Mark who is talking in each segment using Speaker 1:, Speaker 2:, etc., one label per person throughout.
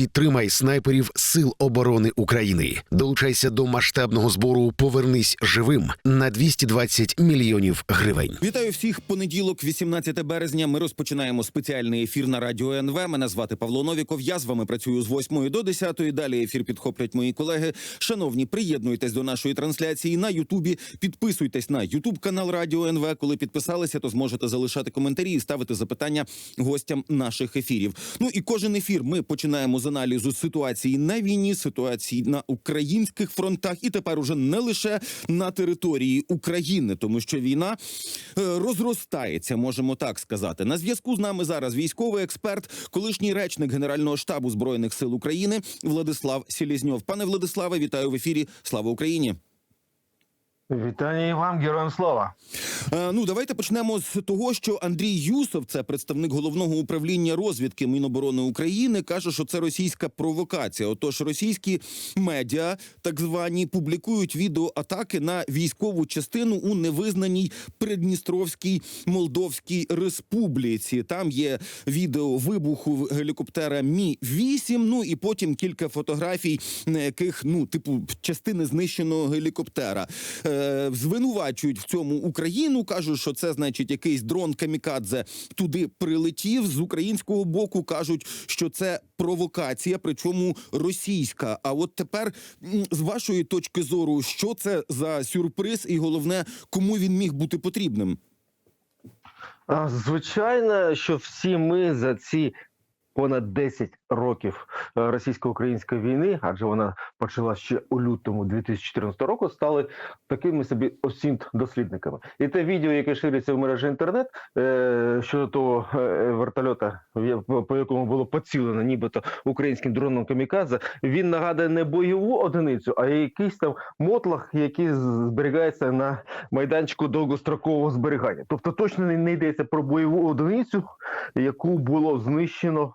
Speaker 1: Підтримай снайперів Сил оборони України. Долучайся до масштабного збору Повернись живим на 220 мільйонів гривень.
Speaker 2: Вітаю всіх. Понеділок, 18 березня. Ми розпочинаємо спеціальний ефір на радіо НВ. Мене звати Павло Новіков. Я з вами працюю з 8 до 10. Далі ефір підхоплять мої колеги. Шановні, приєднуйтесь до нашої трансляції на Ютубі. Підписуйтесь на Ютуб канал Радіо НВ. Коли підписалися, то зможете залишати коментарі і ставити запитання гостям наших ефірів. Ну і кожен ефір ми починаємо з аналізу ситуації на війні, ситуації на українських фронтах, і тепер уже не лише на території України, тому що війна е, розростається, можемо так сказати. На зв'язку з нами зараз військовий експерт, колишній речник Генерального штабу збройних сил України Владислав Селізньов. Пане Владиславе, вітаю в ефірі. Слава Україні!
Speaker 3: Вітання і вам, героям слава.
Speaker 2: Е, ну давайте почнемо з того, що Андрій Юсов, це представник головного управління розвідки Міноборони України, каже, що це російська провокація. Отож, російські медіа, так звані, публікують відеоатаки на військову частину у невизнаній Придністровській Молдовській Республіці. Там є відео вибуху гелікоптера Мі 8 Ну і потім кілька фотографій, на яких ну типу частини знищеного гелікоптера. Е, звинувачують в цьому Україну. кажуть, що це значить якийсь дрон камікадзе туди прилетів. З українського боку кажуть, що це провокація, причому російська. А от тепер, з вашої точки зору, що це за сюрприз, і головне, кому він міг бути потрібним?
Speaker 3: Звичайно, що всі ми за ці понад 10 років е, російсько-української війни, адже вона почала ще у лютому 2014 року, стали такими собі осінт дослідниками. І те відео, яке шириться в мережі інтернет е, щодо того е, вертольота, по якому було поцілено, нібито українським дроном камікадзе, він нагадує не бойову одиницю, а якийсь там мотлах, який зберігається на майданчику довгострокового зберігання. Тобто точно не йдеться про бойову одиницю, яку було знищено.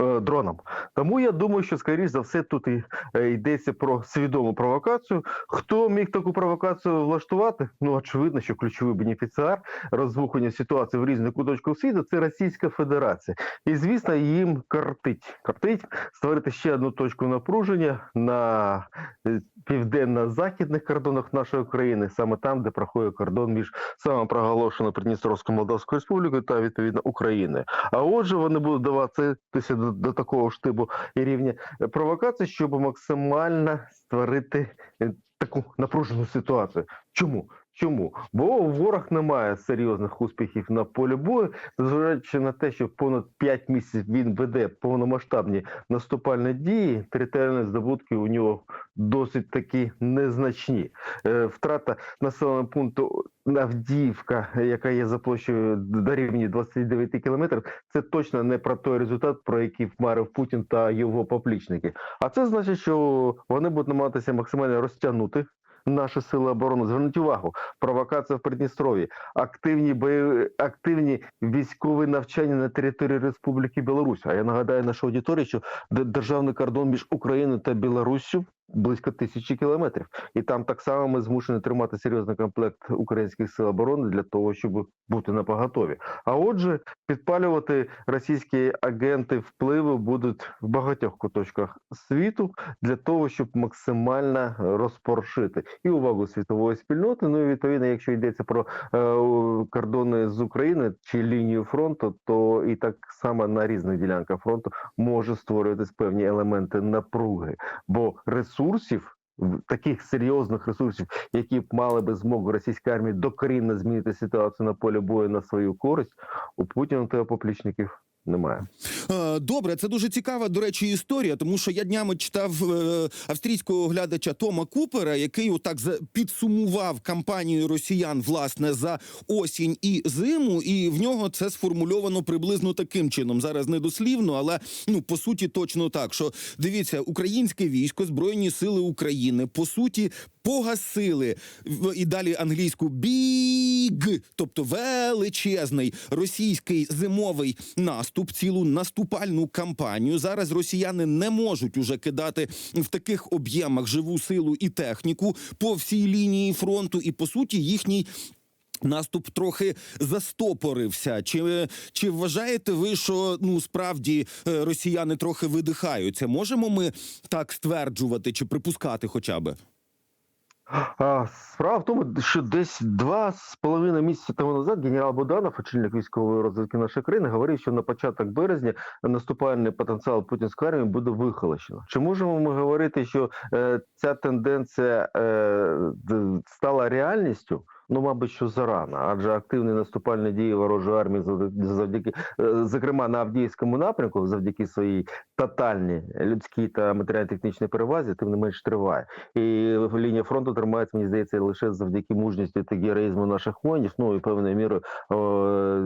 Speaker 3: Е, Дроном, тому я думаю, що скоріш за все тут і е, йдеться про свідому провокацію. Хто міг таку провокацію влаштувати? Ну очевидно, що ключовий бенефіціар розвухання ситуації в різних куточках світу це Російська Федерація, і звісно, їм картить картить створити ще одну точку напруження на е, південно-західних кордонах нашої країни, саме там, де проходить кордон між самопроголошеною Придністровською Молдавською Республікою та відповідно Україною. А отже, вони будуть даватися до, до такого штибу і рівня провокації, щоб максимально створити е, таку напружену ситуацію. Чому? Чому? Бо ворог не має серйозних успіхів на полі бою, незважаючи на те, що понад 5 місяців він веде повномасштабні наступальні дії, територіальні здобутки у нього досить таки незначні. Е, Втрата населеного пункту Авдіївка, яка є за площею дорівнює 29 кілометрів, це точно не про той результат, про який вмарив Путін та його поплічники. А це значить, що вони будуть намагатися максимально розтягнути наші сили оборони. Зверніть увагу, провокація в Придністрові, активні бойові, активні військові навчання на території Республіки Білорусь. А я нагадаю нашій аудиторії, що державний кордон між Україною та Білоруссю близько тисячі кілометрів, і там так само ми змушені тримати серйозний комплект українських сил оборони для того, щоб бути на поготові. А отже, підпалювати російські агенти впливу будуть в багатьох куточках світу для того, щоб максимально розпоршити і увагу світової спільноти. Ну і відповідно, якщо йдеться про е, кордони з України чи лінію фронту, то і так само на різних ділянках фронту може створюватись певні елементи напруги, бо ресурсів. Таких серйозних ресурсів, які б мали би змогу російській армії докорінно змінити ситуацію на полі бою на свою користь, у Путіна та його поплічників немає.
Speaker 2: Е, Добре, це дуже цікава, до речі, історія, тому що я днями читав е, австрійського оглядача Тома Купера, який отак підсумував кампанію росіян власне за осінь і зиму, і в нього це сформульовано приблизно таким чином. Зараз не дослівно, але ну по суті точно так. Що дивіться, українське військо, збройні сили України по суті погасили і далі англійську біг, тобто величезний російський зимовий наступ, цілу наступальну кампанію. Зараз росіяни не можуть уже кидати в таких об'ємах живу силу і техніку по всій лінії фронту, і по суті їхній Наступ трохи застопорився. Чи, чи вважаєте ви, що ну справді е, росіяни трохи видихаються? Можемо ми так стверджувати чи припускати, хоча би?
Speaker 3: Справа в тому, що десь два з половиною місяці тому назад генерал Буданов, очільник військової розвідки нашої країни, говорив, що на початок березня наступальний потенціал путінської армії буде вихолощено. Чи можемо ми говорити, що е, ця тенденція е, стала реальністю? Ну, мабуть, що зарано, адже активні наступальні дії ворожої армії завд- завдяки, е, зокрема на Авдіївському напрямку, завдяки своїй тотальній людській та матеріально-технічній перевазі, тим не менш триває. І лінія фронту тримається, мені здається, лише завдяки мужності та героїзму наших воїнів. Ну і певною мірою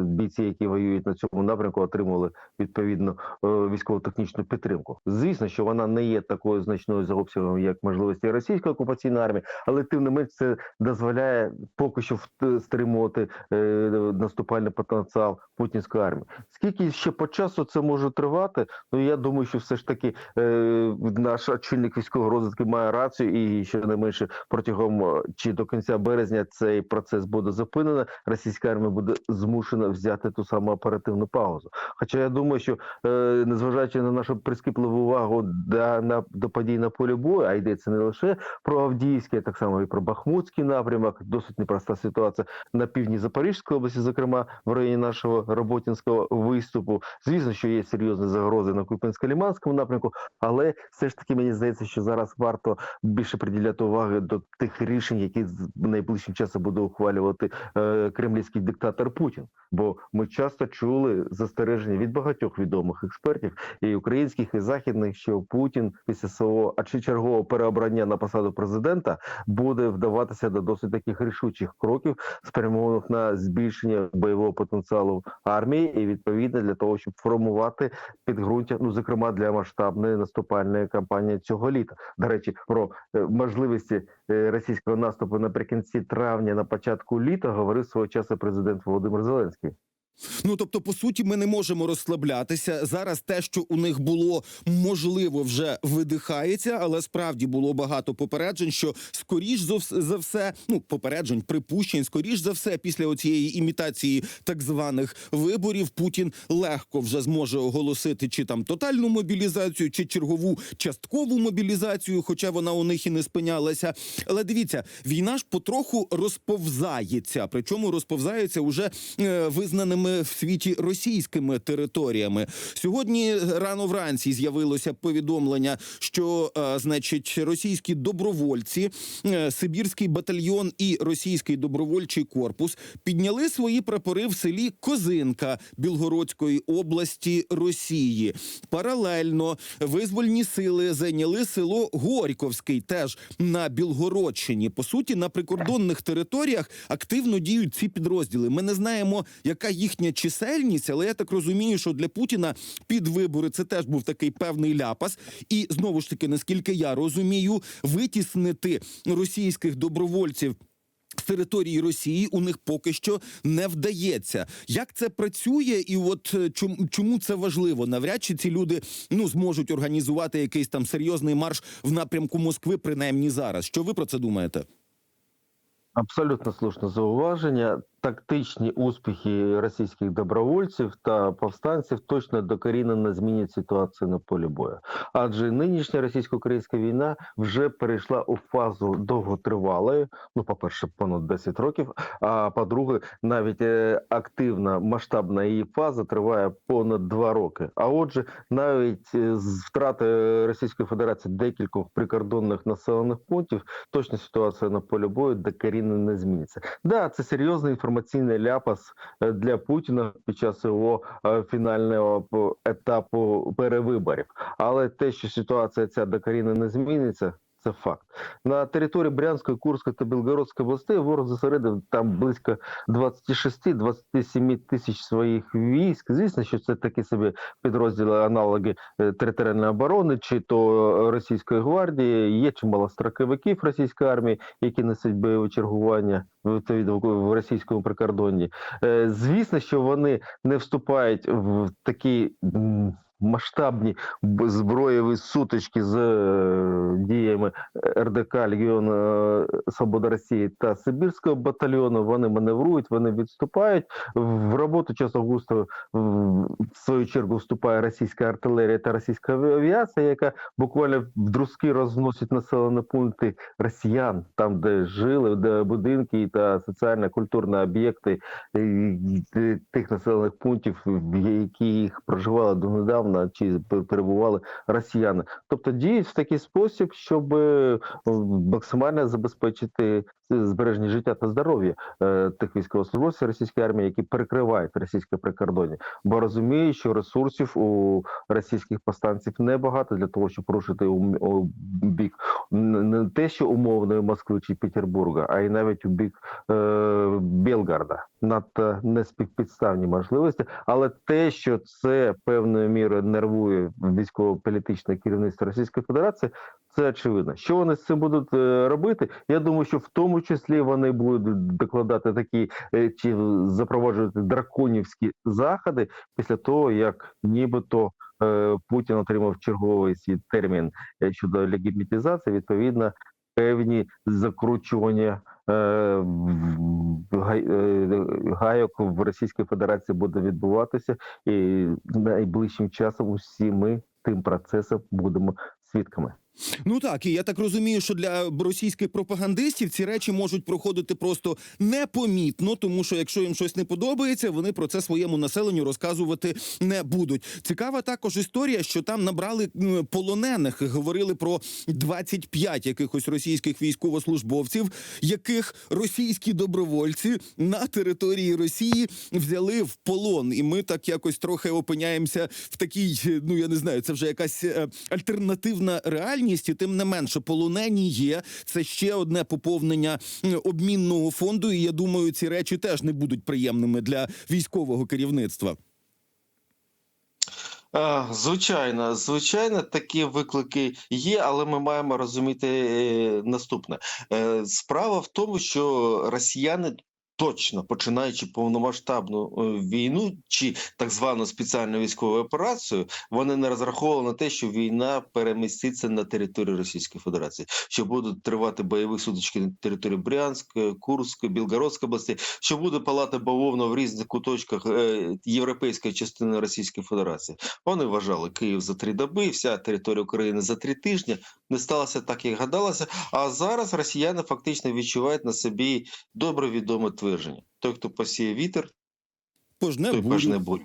Speaker 3: бійці, які воюють на цьому напрямку, отримали відповідно о, військово-технічну підтримку. Звісно, що вона не є такою значною за обсягом, як можливості російської окупаційної армії, але тим не менш це дозволяє поки що вт- стримувати е, наступальний потенціал путінської армії. Скільки ще по часу це може тривати? Ну я думаю, що все ж таки е, наш очільник військової розвитки має рацію, і що не менше протягом е, чи до кінця березня цей процес буде зупинено. Російська армія буде змушена взяти ту саму оперативну паузу. Хоча я думаю, що незважаючи на нашу прискіпливу увагу до, на, до подій на полі бою, а йдеться не лише про Авдіївський, а так само і про Бахмутський напрямок, досить непроста ситуація на півдні Запорізької області, зокрема в районі нашого Роботінського виступу. Звісно, що є серйозні загрози на Купінсько-Ліманському напрямку, але все ж таки мені здається, що зараз варто більше приділяти уваги до тих рішень, які найближчим часом буде ухвалювати е, кремлівський диктатор Путін. Бо ми часто чули застереження від багатьох відомих експертів, і українських, і західних, що Путін після свого а чи чергового переобрання на посаду президента буде вдаватися до досить таких рішучих кроків, спрямованих на збільшення бойового потенціалу армії, і відповідно для того, щоб формувати підґрунтя, ну зокрема для масштабної наступальної кампанії цього літа. До речі, про е, можливості е, російського наступу наприкінці травня, на початку літа, говорив свого часу президент Володимир Зеленський.
Speaker 2: Ну тобто, по суті, ми не можемо розслаблятися. Зараз те, що у них було можливо, вже видихається, але справді було багато попереджень, що скоріш за вс- за все, ну попереджень, припущень, скоріш за все, після оцієї імітації так званих виборів, Путін легко вже зможе оголосити чи там тотальну мобілізацію, чи чергову часткову мобілізацію, хоча вона у них і не спинялася. Але дивіться, війна ж потроху розповзається, причому розповзається уже е, визнаними в світі російськими територіями. Сьогодні рано вранці з'явилося повідомлення, що е, значить російські добровольці, е, Сибірський батальйон і російський добровольчий корпус підняли свої прапори в селі Козинка Білгородської області Росії. Паралельно визвольні сили зайняли село Горьковський, теж на Білгородщині. По суті, на прикордонних територіях активно діють ці підрозділи. Ми не знаємо, яка їхня чисельність, але я так розумію, що для Путіна під вибори це теж був такий певний ляпас. І знову ж таки, наскільки я розумію, витіснити російських добровольців. З території Росії у них поки що не вдається. Як це працює, і от е, чому це важливо? Навряд чи ці люди ну зможуть організувати якийсь там серйозний марш в напрямку Москви, принаймні зараз. Що ви про це думаєте?
Speaker 3: Абсолютно слушне зауваження. Тактичні успіхи російських добровольців та повстанців точно докорінно не змінять ситуацію на полі бою. Адже нинішня російсько-українська війна вже перейшла у фазу довготривалої. Ну, по-перше, понад 10 років. А по-друге, навіть е, активна масштабна її фаза триває понад 2 роки. А отже, навіть е, з втрати Російської Федерації декількох прикордонних населених пунктів точно ситуація на полі бою докорінно не зміниться. Да, це серйозний інформаційний ляпас е, для Путіна під час його е, фінального етапу перевиборів. Але те, що ситуація ця докорінно не зміниться. Це факт на території Брянської, Курської та Білгородської областей ворог зосередив там близько 26-27 тисяч своїх військ. Звісно, що це такі собі підрозділи, аналоги е, територіальної оборони, чи то російської гвардії. Є чимало строковиків російської армії, які несуть бойове чергування в російському прикордонні. Е, Звісно, що вони не вступають в такі масштабні зброєві сутички з е, діями РДК Легіон е, Свобода Росії та Сибірського батальйону. Вони маневрують, вони відступають. В роботу часу густо в свою чергу вступає російська артилерія та російська авіація, яка буквально в друзки розносить населені пункти росіян, там де жили, де будинки та соціально-культурні об'єкти тих населених пунктів, в яких проживали донедавна чи перебували росіяни. Тобто діють в такий спосіб, щоб е, максимально забезпечити збереження життя та здоров'я е, тих військовослужбовців російської армії, які перекривають російське прикордоння, бо розуміють, що ресурсів у російських повстанців небагато для того, щоб рушити у, бік не те, що умовної Москви чи Петербурга, а й навіть у бік е, Белгарда. Надто неспівпідставні можливості, але те, що це певною мірою нервує військово-політичне керівництво Російської Федерації, це очевидно. Що вони з цим будуть е, робити? Я думаю, що в тому числі вони будуть докладати такі е, чи запроваджувати драконівські заходи після того, як нібито е, Путін отримав черговий свій термін е, щодо легітимізації, відповідно, певні закручування е, е, гайок в Російській Федерації буде відбуватися, і найближчим часом усі ми тим процесом будемо свідками.
Speaker 2: Ну так, і я так розумію, що для російських пропагандистів ці речі можуть проходити просто непомітно, тому що якщо їм щось не подобається, вони про це своєму населенню розказувати не будуть. Цікава також історія, що там набрали полонених. Говорили про 25 якихось російських військовослужбовців, яких російські добровольці на території Росії взяли в полон. І ми так якось трохи опиняємося в такій, ну я не знаю, це вже якась е, альтернативна реальність. І тим не менше, полонені є. Це ще одне поповнення обмінного фонду. І я думаю, ці речі теж не будуть приємними для військового керівництва.
Speaker 4: Звичайно, звичайно, такі виклики є, але ми маємо розуміти е, наступне. Е, Справа в тому, що росіяни точно починаючи повномасштабну е, війну чи так звану спеціальну військову операцію, вони не розраховували на те, що війна переміститься на територію Російської Федерації, що будуть тривати бойові сутички на території Брянської, Курської, Білгородської області, що буде палати бавовна в різних куточках е, європейської частини Російської Федерації. Вони вважали Київ за три доби, вся територія України за три тижні. Не сталося так, як гадалося. А зараз росіяни фактично відчувають на собі добре відоме твердження: той, хто посіє вітер,
Speaker 2: Пожне бурю.
Speaker 4: пожне бурю.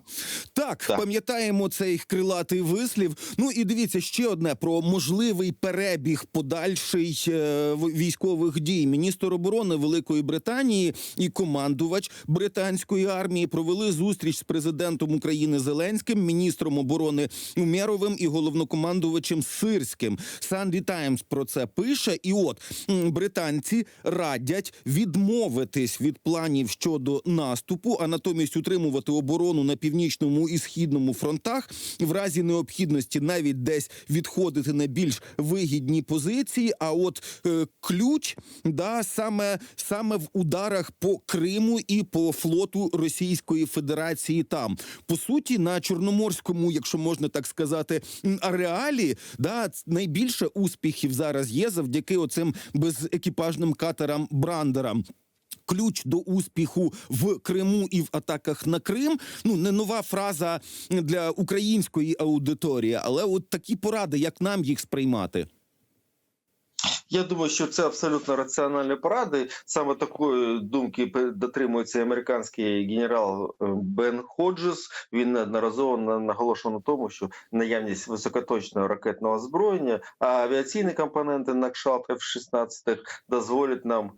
Speaker 2: Так,
Speaker 4: Так.
Speaker 2: пам'ятаємо цей крилатий вислів. Ну і дивіться ще одне про можливий перебіг подальший е, військових дій. Міністр оборони Великої Британії і командувач британської армії провели зустріч з президентом України Зеленським, міністром оборони Умєровим і головнокомандувачем Сирським. Санді Таймс про це пише. І от британці радять відмовитись від планів щодо наступу, а натомість утримувати оборону на північному і східному фронтах, в разі необхідності навіть десь відходити на більш вигідні позиції. А от е, ключ да саме саме в ударах по Криму і по флоту Російської Федерації. Там по суті на чорноморському, якщо можна так сказати, ареалі, да найбільше успіхів зараз є завдяки оцим безекіпажним катерам брандерам. Ключ до успіху в Криму і в атаках на Крим. Ну не нова фраза для української аудиторії, але от такі поради, як нам їх сприймати.
Speaker 4: Я думаю, що це абсолютно раціональні поради. Саме такої думки дотримується американський генерал е, Бен Ходжес. Він неодноразово на- наголошував на тому, що наявність високоточного ракетного озброєння, а авіаційні компоненти на кшалт F-16 дозволять нам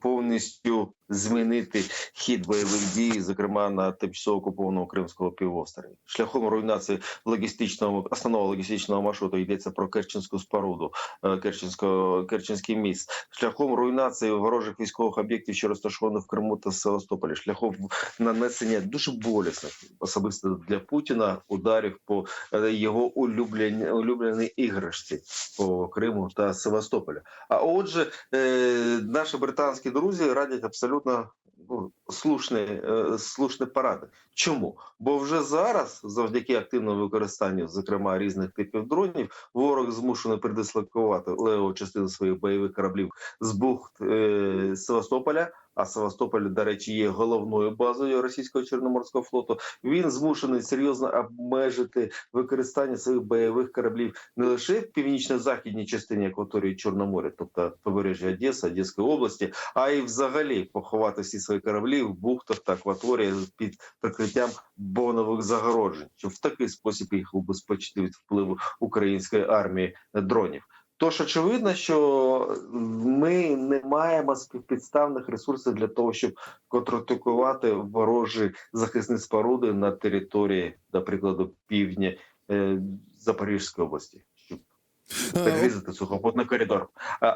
Speaker 4: повністю змінити хід бойових дій, зокрема на тимчасово окупованому Кримського півострові, шляхом руйнації логістичного основного логістичного маршруту йдеться про Керченську споруду. е, Керченського Керченський міст, шляхом руйнації ворожих військових об'єктів, що розташовані в Криму та Севастополі, шляхом нанесення дуже болісних особисто для Путіна ударів по е, його улюблені улюбленій іграшці по Криму та Севастополю. А отже, е, наші британські друзі радять абсолютно ну,
Speaker 3: слушні, е, слушні поради. Чому? Бо вже зараз, завдяки активному використанню, зокрема різних типів дронів, ворог змушений передислокувати леву частину своїх бойових кораблів з бухт е, Севастополя. А Севастополь, до речі, є головною базою російського чорноморського флоту. Він змушений серйозно обмежити використання своїх бойових кораблів не лише в північно-західній частині акваторії Чорноморя, тобто побережжя Одеси, Одеської області, а й взагалі поховати всі свої кораблі в бухтах та акваторії під прикриттям бонових загороджень, щоб в такий спосіб їх убезпечити від впливу української армії дронів. Тож очевидно, що ми не маємо співпідставних ресурсів для того, щоб контратакувати ворожі захисні споруди на території, наприклад, півдня е, Запорізької області,
Speaker 2: Е,
Speaker 3: перерізати сухопутний коридор.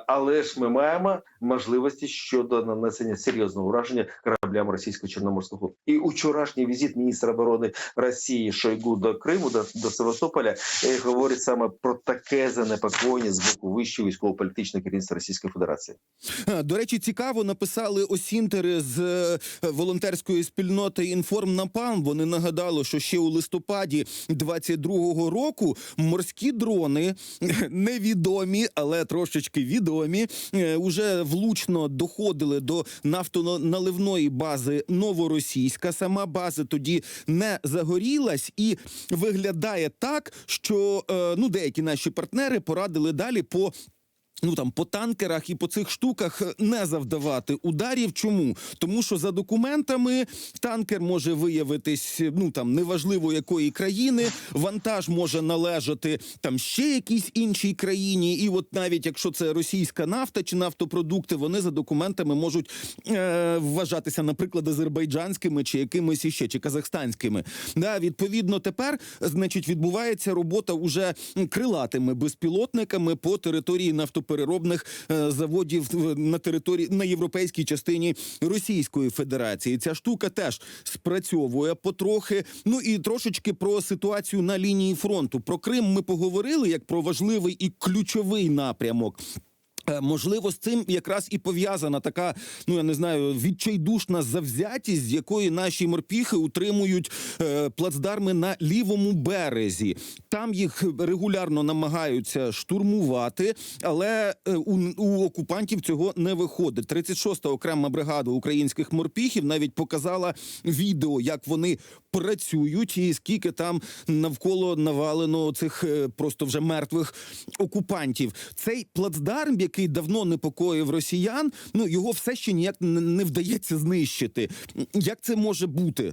Speaker 3: Але ж ми маємо можливості щодо нанесення серйозного ураження кораблям російського чорноморського флоту. І учорашній візит міністра оборони Росії Шойгу до Криму до, до Севастополя е, говорить саме про таке занепокоєння з боку вищого військово-політичного керівництва Російської Федерації.
Speaker 2: До речі, цікаво написали осінтери з е, волонтерської спільноти Інформ Напалм. Вони нагадали, що ще у листопаді 22-го року морські дрони невідомі, але трошечки відомі, вже уже влучно доходили до нафтоналивної бази Новоросійська. Сама база тоді не загорілась, і виглядає так, що е, ну деякі наші партнери порадили далі по Ну там по танкерах і по цих штуках не завдавати ударів. Чому? Тому що за документами танкер може виявитись ну там неважливо якої країни, вантаж може належати там ще якійсь іншій країні. І от навіть якщо це російська нафта чи нафтопродукти, вони за документами можуть е, вважатися, наприклад, азербайджанськими чи якимись іще, чи казахстанськими. Да, відповідно, тепер значить відбувається робота уже крилатими безпілотниками по території нафтопродуктів переробних е, заводів на території на європейській частині Російської Федерації. Ця штука теж спрацьовує потрохи. Ну і трошечки про ситуацію на лінії фронту. Про Крим ми поговорили як про важливий і ключовий напрямок. Е, Можливо, з цим якраз і пов'язана така, ну я не знаю, відчайдушна завзятість, з якої наші морпіхи утримують е, плацдарми на лівому березі. Там їх регулярно намагаються штурмувати, але е, у, у окупантів цього не виходить. 36-та окрема бригада українських морпіхів навіть показала відео, як вони працюють, і скільки там навколо навалено цих е, просто вже мертвих окупантів. Цей плацдарм, який давно непокоїв росіян, ну його все ще ніяк не вдається знищити. Як це може бути?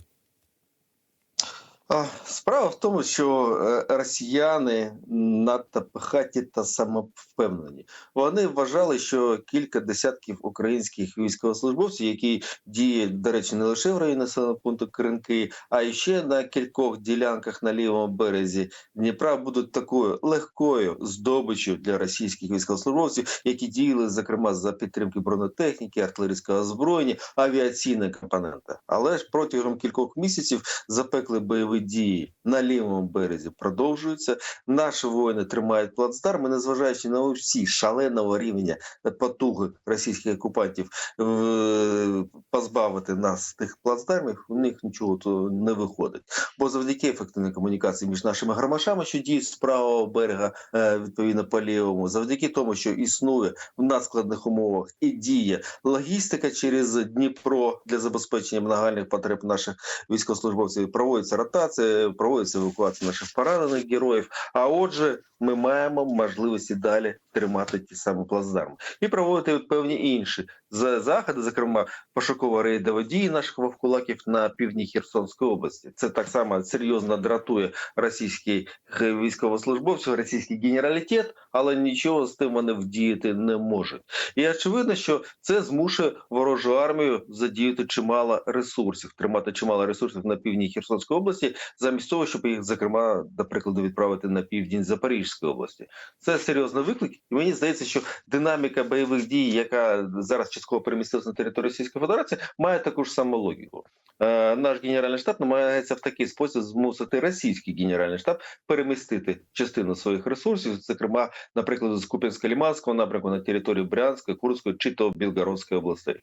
Speaker 3: Справа в тому, що е, росіяни надто пихаті та самовпевнені. Вони вважали, що кілька десятків українських військовослужбовців, які діють, до речі, не лише в районі населеного пункту Кринки, а ще на кількох ділянках на лівому березі Дніпра, будуть такою легкою здобиччю для російських військовослужбовців, які діяли, зокрема, за підтримки бронетехніки, артилерійського озброєння, авіаційної компоненти. Але ж протягом кількох місяців запекли бойові дії на лівому березі продовжуються. Наші воїни тримають плацдарм, незважаючи на всі шаленого рівня потуги російських окупантів е, позбавити нас тих плацдармів, у них нічого то не виходить. Бо завдяки ефективній комунікації між нашими гармашами, що діють з правого берега, е, відповідно по лівому, завдяки тому, що існує в надскладних умовах і діє логістика через Дніпро для забезпечення нагальних потреб наших військовослужбовців, проводиться ротація, проводиться евакуація наших поранених героїв. А отже, ми маємо можливості далі тримати ті самі плацдарми і проводити певні інші за- заходи, зокрема пошуково рейдові дії наших вовкулаків на півдні Херсонської області. Це так само серйозно дратує російських військовослужбовців, російський генералітет, але нічого з тим вони вдіяти не можуть. І очевидно, що це змушує ворожу армію задіяти чимало ресурсів, тримати чимало ресурсів на півдні Херсонської області, замість того, щоб їх, зокрема, до прикладу, відправити на південь Запорізької області. Це серйозний виклик, і мені здається, що динаміка бойових дій, яка зараз частково перемістилися на територію Російської Федерації, має таку ж саму логіку. Е, Наш генеральний штаб намагається в такий спосіб змусити російський генеральний штаб перемістити частину своїх ресурсів, зокрема, наприклад, з Куп'янсько-Ліманського напрямку на територію Брянської, Курської чи то Білгородської областей.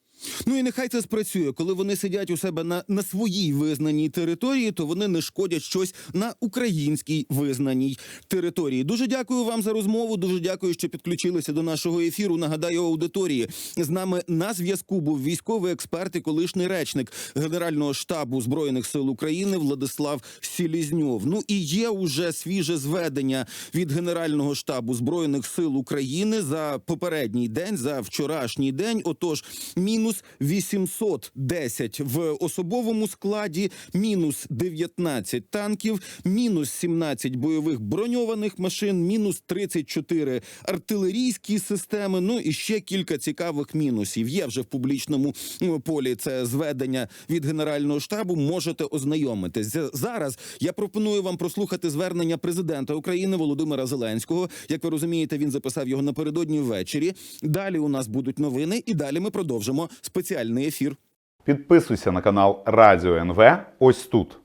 Speaker 2: Ну і нехай це спрацює. Коли вони сидять у себе на, на своїй визнаній території, то вони не шкодять щось на українській визнаній території. Дуже дякую вам за розмову. Дуже дякую, що підключилися до нашого ефіру. Нагадаю аудиторії. З нами на зв'язку був військовий експерт і колишній речник Генерального штабу збройних сил України Владислав Сілізньов. Ну і є уже свіже зведення від Генерального штабу збройних сил України за попередній день, за вчорашній день. Отож, мінус 810 в особовому складі, мінус 19 танків, мінус 17 бойових броньованих машин, мінус 34 артилерійські системи. Ну і ще кілька цікавих мінусів. Є вже в публічному ну, полі це зведення від генерального штабу. Можете ознайомитись зараз. Я пропоную вам прослухати звернення президента України Володимира Зеленського. Як ви розумієте, він записав його напередодні ввечері. Далі у нас будуть новини, і далі ми продовжимо спеціальний ефір.
Speaker 5: Підписуйся на канал Радіо НВ ось тут.